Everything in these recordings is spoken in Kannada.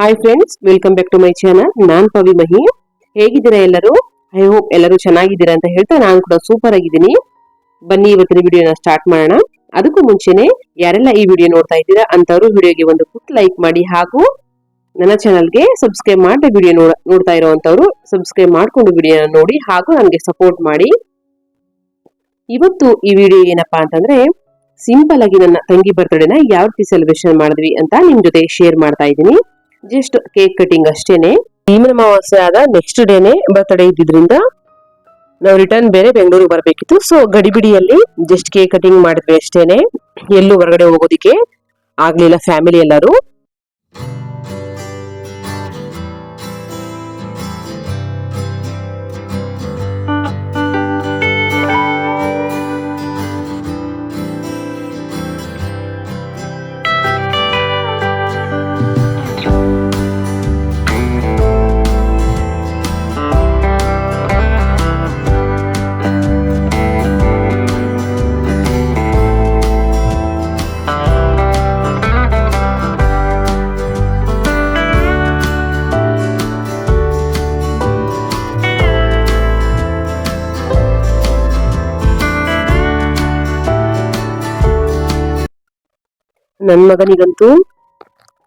Hi friends welcome back to my channel ನಾನ್ ಪವಿ ಮಹಿ. ಹೇಗಿದ್ದೀರಾ ಎಲ್ಲರೂ? ಐ ಹೋಪ್ ಎಲ್ಲರೂ ಚೆನ್ನಾಗಿದ್ದೀರಾ ಅಂತ ಹೇಳ್ತಾ ನಾನು ಕೂಡ ಸೂಪರ್ ಆಗಿದ್ದೀನಿ. ಬನ್ನಿ, ಇವತ್ತಿನ ವಿಡಿಯೋನ ಸ್ಟಾರ್ಟ್ ಮಾಡೋಣ. ಅದಕ್ಕೂ ಮುಂಚೆನೆ ಯಾರೆಲ್ಲ ಈ ವಿಡಿಯೋ ನೋಡ್ತಾ ಇದ್ದೀರಾ ಅಂತವರು ವಿಡಿಯೋಗೆ ಒಂದು ಪುಟ್ ಲೈಕ್ ಮಾಡಿ ಹಾಗೂ ನನ್ನ ಚಾನಲ್ಗೆ ಸಬ್ಸ್ಕ್ರೈಬ್ ಮಾಡಿ ವಿಡಿಯೋ ನೋಡ್ತಾ ಇರೋವಂಥವ್ರು ಸಬ್ಸ್ಕ್ರೈಬ್ ಮಾಡಿಕೊಂಡು ವಿಡಿಯೋನ ನೋಡಿ ಹಾಗೂ ನನಗೆ ಸಪೋರ್ಟ್ ಮಾಡಿ. ಇವತ್ತು ಈ ವಿಡಿಯೋ ಏನಪ್ಪಾ ಅಂತಂದ್ರೆ ಸಿಂಪಲ್ ಆಗಿ ನನ್ನ ತಂಗಿ ಬರ್ತ್ಡೇನ ಯಾವ ರೀತಿ ಸೆಲೆಬ್ರೇಷನ್ ಮಾಡಿದ್ವಿ ಅಂತ ನಿಮ್ ಜೊತೆ ಶೇರ್ ಮಾಡ್ತಾ ಇದ್ದೀನಿ. ಜಸ್ಟ್ ಕೇಕ್ ಕಟಿಂಗ್ ಅಷ್ಟೇನೆ. ಭೀಮನ ಅಮಾವಾಸ್ಯೆ ಆದ ನೆಕ್ಸ್ಟ್ ಡೇನೆ ಬರ್ತ್ಡೇ ಇದ್ದಿದ್ರಿಂದ ನಾವು ರಿಟರ್ನ್ ಬೇರೆ ಬೆಂಗಳೂರಿಗೆ ಬರಬೇಕಿತ್ತು. ಸೊ ಗಡಿಬಿಡಿಯಲ್ಲಿ ಜಸ್ಟ್ ಕೇಕ್ ಕಟಿಂಗ್ ಮಾಡಿದ್ವಿ ಅಷ್ಟೇನೆ. ಎಲ್ಲೂ ಹೊರಗಡೆ ಹೋಗೋದಿಕ್ಕೆ ಆಗ್ಲಿಲ್ಲ ಫ್ಯಾಮಿಲಿ ಎಲ್ಲರೂ. ನನ್ ಮಗನಿಗಂತೂ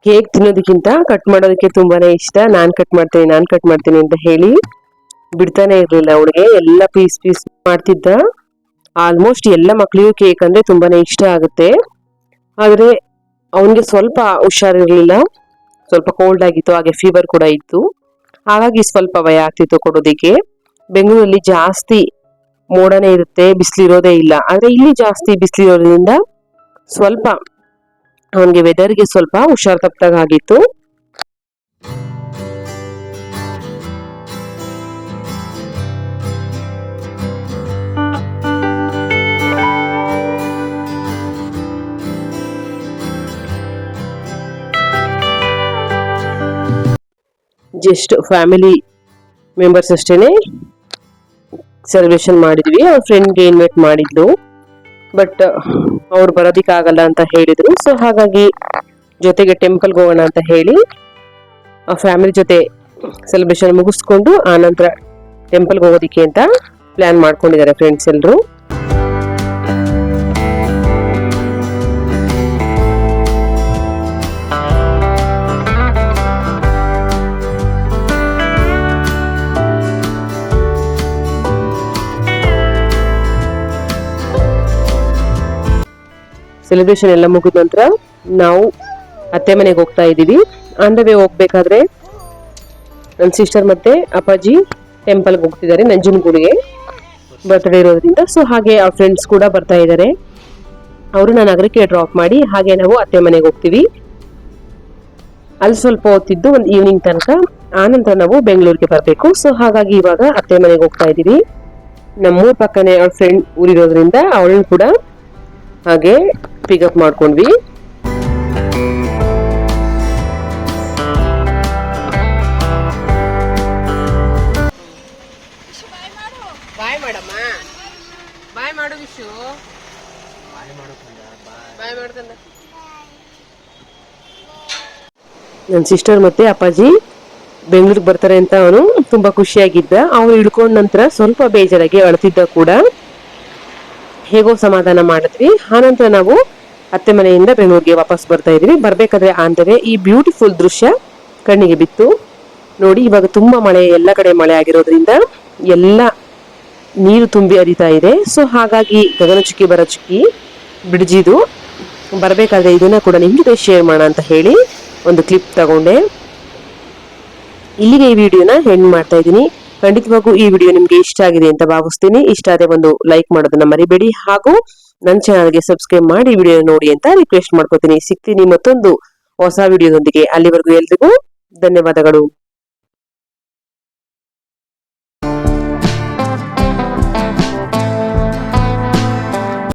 ಕೇಕ್ ತಿನ್ನೋದಕ್ಕಿಂತ ಕಟ್ ಮಾಡೋದಕ್ಕೆ ತುಂಬಾನೇ ಇಷ್ಟ. ನಾನ್ ಕಟ್ ಮಾಡ್ತೀನಿ, ನಾನ್ ಕಟ್ ಮಾಡ್ತೀನಿ ಅಂತ ಹೇಳಿ ಬಿಡ್ತಾನೆ ಇರ್ಲಿಲ್ಲ ಅವಳಿಗೆ. ಎಲ್ಲ ಪೀಸ್ ಪೀಸ್ ಮಾಡ್ತಿದ್ದ. ಆಲ್ಮೋಸ್ಟ್ ಎಲ್ಲ ಮಕ್ಕಳಿಗೂ ಕೇಕ್ ಅಂದ್ರೆ ತುಂಬಾನೇ ಇಷ್ಟ ಆಗುತ್ತೆ. ಆದರೆ ಅವನಿಗೆ ಸ್ವಲ್ಪ ಹುಷಾರಿರ್ಲಿಲ್ಲ. ಸ್ವಲ್ಪ ಕೋಲ್ಡ್ ಆಗಿತ್ತು, ಹಾಗೆ ಫೀವರ್ ಕೂಡ ಇತ್ತು. ಹಾಗಾಗಿ ಸ್ವಲ್ಪ ಭಯ ಆಗ್ತಿತ್ತು ಕೊಡೋದಕ್ಕೆ. ಬೆಂಗಳೂರಲ್ಲಿ ಜಾಸ್ತಿ ಮೋಡನೇ ಇರುತ್ತೆ, ಬಿಸಿಲಿರೋದೇ ಇಲ್ಲ. ಆದರೆ ಇಲ್ಲಿ ಜಾಸ್ತಿ ಬಿಸಿಲಿರೋದ್ರಿಂದ ಸ್ವಲ್ಪ ಅವನಿಗೆ ವೆದರ್ಗೆ ಸ್ವಲ್ಪ ಹುಷಾರ್ ತಪ್ಪಾಗ ಆಗಿತ್ತು ಜಸ್ಟ್ ಫ್ಯಾಮಿಲಿ ಮೆಂಬರ್ಸ್ ಅಷ್ಟೇನೆ ಸೆಲೆಬ್ರೇಷನ್ ಮಾಡಿದ್ವಿ. ಅವ್ರ ಫ್ರೆಂಡ್ಗೆ ಇನ್ವೈಟ್ ಮಾಡಿದ್ಲು. ಬಟ್ ಅವ್ರು ಬರೋದಿಕ್ಕಾಗಲ್ಲ ಅಂತ ಹೇಳಿದ್ರು. ಸೊ ಹಾಗಾಗಿ ಜೊತೆಗೆ ಟೆಂಪಲ್ಗೆ ಹೋಗೋಣ ಅಂತ ಹೇಳಿ, ಆ ಫ್ಯಾಮಿಲಿ ಜೊತೆ ಸೆಲೆಬ್ರೇಷನ್ ಮುಗಿಸ್ಕೊಂಡು ಆನಂತರ ಟೆಂಪಲ್ಗೆ ಹೋಗೋದಿಕ್ಕೆ ಅಂತ ಪ್ಲಾನ್ ಮಾಡ್ಕೊಂಡಿದ್ದಾರೆ ಫ್ರೆಂಡ್ಸ್ ಎಲ್ಲರೂ ಸೆಲೆಬ್ರೇಷನ್ ಎಲ್ಲ ಮುಗಿದ ನಂತರ ನಾವು ಅತ್ತೆ ಮನೆಗೆ ಹೋಗ್ತಾ ಇದ್ದೀವಿ. ಆನ್ ದ ವೇ ಹೋಗ್ಬೇಕಾದ್ರೆ ನನ್ನ ಸಿಸ್ಟರ್ ಮತ್ತೆ ಅಪ್ಪಾಜಿ ಟೆಂಪಲ್ಗೆ ಹೋಗ್ತಿದ್ದಾರೆ, ನಂಜನಗೂಡಿಗೆ ಬರ್ತ್ಡೇ ಇರೋದ್ರಿಂದ. ಸೊ ಹಾಗೆ ಅವ್ರ ಫ್ರೆಂಡ್ಸ್ ಕೂಡ ಬರ್ತಾ ಇದ್ದಾರೆ. ಅವರು ನಾನು ನಗರಕ್ಕೆ ಡ್ರಾಪ್ ಮಾಡಿ, ಹಾಗೆ ನಾವು ಅತ್ತೆ ಮನೆಗೆ ಹೋಗ್ತೀವಿ. ಅಲ್ಲಿ ಸ್ವಲ್ಪ ಹೊತ್ತಿದ್ದು ಒಂದು ಈವ್ನಿಂಗ್ ತನಕ ಆನಂತರ ನಾವು ಬೆಂಗಳೂರಿಗೆ ಬರಬೇಕು. ಸೊ ಹಾಗಾಗಿ ಇವಾಗ ಅತ್ತೆ ಮನೆಗೆ ಹೋಗ್ತಾ ಇದ್ದೀವಿ. ನಮ್ಮೂರ ಪಕ್ಕನೇ ಅವ್ರ ಫ್ರೆಂಡ್ ಊರಿರೋದ್ರಿಂದ, ಅವಳನ್ನು ಕೂಡ ಹಾಗೆ ಪಿಕಪ್ ಮಾಡ್ಕೊಂಡ್ವಿ. ಬಾಯ್ ಮಾಡಮ್ಮ. ಬಾಯ್ ಮಾಡು ವಿಶು. ಬಾಯ್ ಮಾಡ್ಕಂದ ನನ್ನ ಸಿಸ್ಟರ್ ಮತ್ತೆ ಅಪ್ಪಾಜಿ ಬೆಂಗಳೂರಿಗೆ ಬರ್ತಾರೆ ಅಂತ ಅವನು ತುಂಬಾ ಖುಷಿಯಾಗಿದ್ದ. ಅವನು ಹಿಡ್ಕೊಂಡ ನಂತರ ಸ್ವಲ್ಪ ಬೇಜಾರಾಗಿ ಅಳ್ತಿದ್ದ ಕೂಡ. ಹೇಗೋ ಸಮಾಧಾನ ಮಾಡಿದ್ವಿ. ಆನಂತರ ನಾವು ಅತ್ತೆ ಮನೆಯಿಂದ ಬೆಂಗಳೂರಿಗೆ ವಾಪಸ್ ಬರ್ತಾ ಇದ್ವಿ ಬರಬೇಕಾದ್ರೆ ಆಂತವೇ ಈ ಬ್ಯೂಟಿಫುಲ್ ದೃಶ್ಯ ಕಣ್ಣಿಗೆ ಬಿತ್ತು. ನೋಡಿ, ಇವಾಗ ತುಂಬಾ ಮಳೆ, ಎಲ್ಲ ಕಡೆ ಮಳೆ ಆಗಿರೋದ್ರಿಂದ ಎಲ್ಲ ನೀರು ತುಂಬಿ ಹರಿತಾ ಇದೆ. ಸೊ ಹಾಗಾಗಿ ಗಗನಚುಕ್ಕಿ ಚುಕ್ಕಿ ಬರ ಚುಕ್ಕಿ ಬಿಡ್ಜಿದು. ಬರಬೇಕಾದ್ರೆ ಇದನ್ನ ಕೂಡ ನಿಮ್ ಜೊತೆ ಶೇರ್ ಮಾಡೋಣ ಅಂತ ಹೇಳಿ ಒಂದು ಕ್ಲಿಪ್ ತಗೊಂಡೆ. ಇಲ್ಲಿಗೆ ಈ ವಿಡಿಯೋನ ಹೆಣ್ಣು ಮಾಡ್ತಾ ಇದ್ದೀನಿ. ಖಂಡಿತವಾಗೂ ಈ ವಿಡಿಯೋ ನಿಮ್ಗೆ ಇಷ್ಟ ಆಗಿದೆ ಅಂತ ಭಾವಿಸ್ತೀನಿ. ಇಷ್ಟ ಆದ್ರೆ ಒಂದು ಲೈಕ್ ಮಾಡೋದನ್ನ ಮರಿಬೇಡಿ. ಹಾಗೂ ನನ್ನ ಚಾನಲ್ಗೆ ಸಬ್ಸ್ಕ್ರೈಬ್ ಮಾಡಿ ವಿಡಿಯೋ ನೋಡಿ ಅಂತ ರಿಕ್ವೆಸ್ಟ್ ಮಾಡ್ಕೋತೀನಿ. ಸಿಗ್ತೀನಿ ಮತ್ತೊಂದು ಹೊಸ ವಿಡಿಯೋದೊಂದಿಗೆ. ಅಲ್ಲಿವರೆಗೂ ಎಲ್ರಿಗೂ ಧನ್ಯವಾದಗಳು.